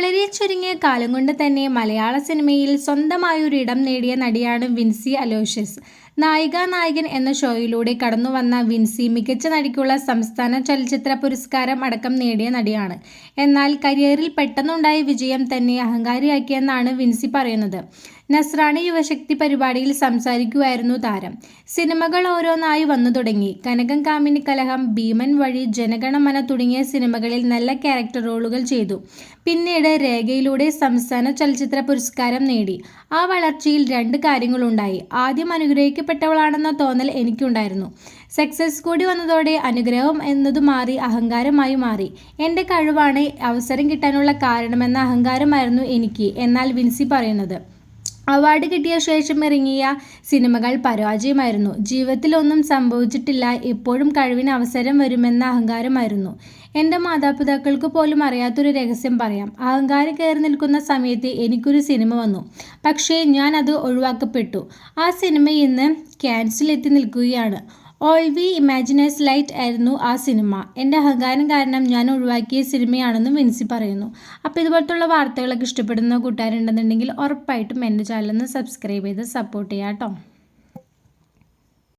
വളരെ ചുരുങ്ങിയ കാലം കൊണ്ട് തന്നെ മലയാള സിനിമയിൽ സ്വന്തമായൊരു ഇടം നേടിയ നടിയാണ് വിൻസി അലോഷ്യസ്. നായികാ നായകൻ എന്ന ഷോയിലൂടെ കടന്നു വന്ന വിൻസി മികച്ച നടിക്കുള്ള സംസ്ഥാന ചലച്ചിത്ര പുരസ്കാരം അടക്കം നേടിയ നടിയാണ്. എന്നാൽ കരിയറിൽ പെട്ടെന്നുണ്ടായ വിജയം തന്നെ അഹങ്കാരിയാക്കിയെന്നാണ് വിൻസി പറയുന്നത്. നസ്രാണി യുവശക്തി പരിപാടിയിൽ സംസാരിക്കുമായിരുന്നു താരം. സിനിമകൾ ഓരോന്നായി വന്നു തുടങ്ങി. കനകം കാമിനി കലഹം ഭീമൻ വഴി ജനഗണമന തുടങ്ങിയ സിനിമകളിൽ നല്ല ക്യാരക്ടർ റോളുകൾ ചെയ്തു. പിന്നീട് രേഖയിലൂടെ സംസ്ഥാന ചലച്ചിത്ര പുരസ്കാരം നേടി. ആ വളർച്ചയിൽ രണ്ട് കാര്യങ്ങളുണ്ടായി. ആദ്യം അനുഗ്രഹിക്കപ്പെട്ടവളാണെന്ന തോന്നൽ എനിക്കുണ്ടായിരുന്നു. സക്സസ് കൂടി വന്നതോടെ അനുഗ്രഹം എന്നതു മാറി അഹങ്കാരമായി മാറി. എന്റെ കഴിവാണ് അവസരം കിട്ടാനുള്ള കാരണമെന്ന അഹങ്കാരമായിരുന്നു എനിക്ക് എന്നാൽ വിൻസി പറയുന്നത്. അവാർഡ് കിട്ടിയ ശേഷം ഇറങ്ങിയ സിനിമകൾ പരാജയമായിരുന്നു. ജീവിതത്തിലൊന്നും സംഭവിച്ചിട്ടില്ല. എപ്പോഴും കഴിവിന് അവസരം വരുമെന്ന അഹങ്കാരമായിരുന്നു. എന്റെ മാതാപിതാക്കൾക്ക് പോലും അറിയാത്തൊരു രഹസ്യം പറയാം. അഹങ്കാരം കയറി നിൽക്കുന്ന സമയത്ത് എനിക്കൊരു സിനിമ വന്നു. പക്ഷേ ഞാൻ അത് ഒഴിവാക്കപ്പെട്ടു. ആ സിനിമ ഇന്ന് ക്യാൻസൽ എത്തി നിൽക്കുകയാണ്. ഓൾ വി ഇമാജിനേഴ്സ് ലൈറ്റ് ആയിരുന്നു ആ സിനിമ. എന്റെ അഹങ്കാരം കാരണം ഞാൻ ഒഴിവാക്കിയ സിനിമയാണെന്നും വിൻസി പറയുന്നു. അപ്പോൾ ഇതുപോലത്തുള്ള വാർത്തകളൊക്കെ ഇഷ്ടപ്പെടുന്ന കൂട്ടുകാരുണ്ടെന്നുണ്ടെങ്കിൽ ഉറപ്പായിട്ടും എന്റെ ചാനലൊന്ന് സബ്സ്ക്രൈബ് ചെയ്ത് സപ്പോർട്ട് ചെയ്യാം കേട്ടോ.